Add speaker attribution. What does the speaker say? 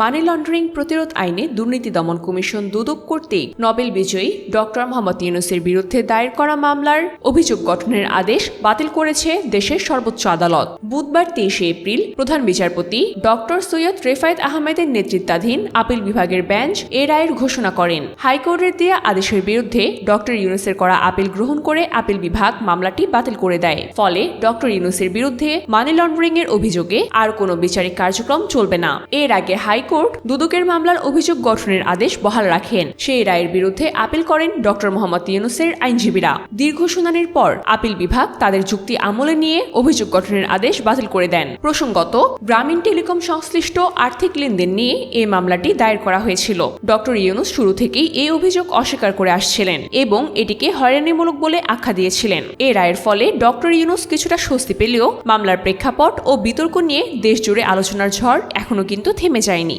Speaker 1: Money laundering প্রতিরোধ আইনে দুর্নীতি দমন কমিশন দুদক কর্তৃক নোবেল বিজয়ী ডক্টর মোহাম্মদ ইউনুসের বিরুদ্ধে দায়ের করা মামলার অভিযোগ গঠনের আদেশ বাতিল করেছে দেশের সর্বোচ্চ আদালত। বুধবার তেইশে এপ্রিল প্রধান বিচারপতি ডক্টর সৈয়দ রেফায়েত আহমেদের নেতৃত্বাধীন আপিল বিভাগের বেঞ্চ এ রায়ের ঘোষণা করেন। হাইকোর্টের দেয়া আদেশের বিরুদ্ধে ডক্টর ইউনুসের করা আপিল গ্রহণ করে আপিল বিভাগ মামলাটি বাতিল করে দেয়। ফলে ডক্টর ইউনুসের বিরুদ্ধে মানি লন্ডারিং এর অভিযোগে আর কোনো বিচারিক কার্যক্রম চলবে না। এর আগে হাইকোর্ট দুদকের মামলার অভিযোগ গঠনের আদেশ বহাল রাখেন। সেই রায়ের বিরুদ্ধে আপিল করেন ডক্টর মোহাম্মদ ইউনুসের আইনজীবীরা। দীর্ঘ শুনানির পর আপিল বিভাগ তাদের যুক্তি আমলে নিয়ে অভিযোগ গঠনের আদেশ বাতিল করে দেন। প্রসঙ্গত, গ্রামীণ টেলিকম সংশ্লিষ্ট আর্থিক লেনদেন নিয়ে এই মামলাটি দায়ের করা হয়েছিল। ডক্টর ইউনুস শুরু থেকেই এই অভিযোগ অস্বীকার করে আসছিলেন এবং এটিকে হয়রানিমূলক বলে আখ্যা দিয়েছিলেন। এ রায়ের ফলে ডক্টর ইউনুস কিছুটা স্বস্তি পেলেও মামলার প্রেক্ষাপট ও বিতর্ক নিয়ে দেশজুড়ে আলোচনার ঝড় এখনও কিন্তু থেমে যায়নি।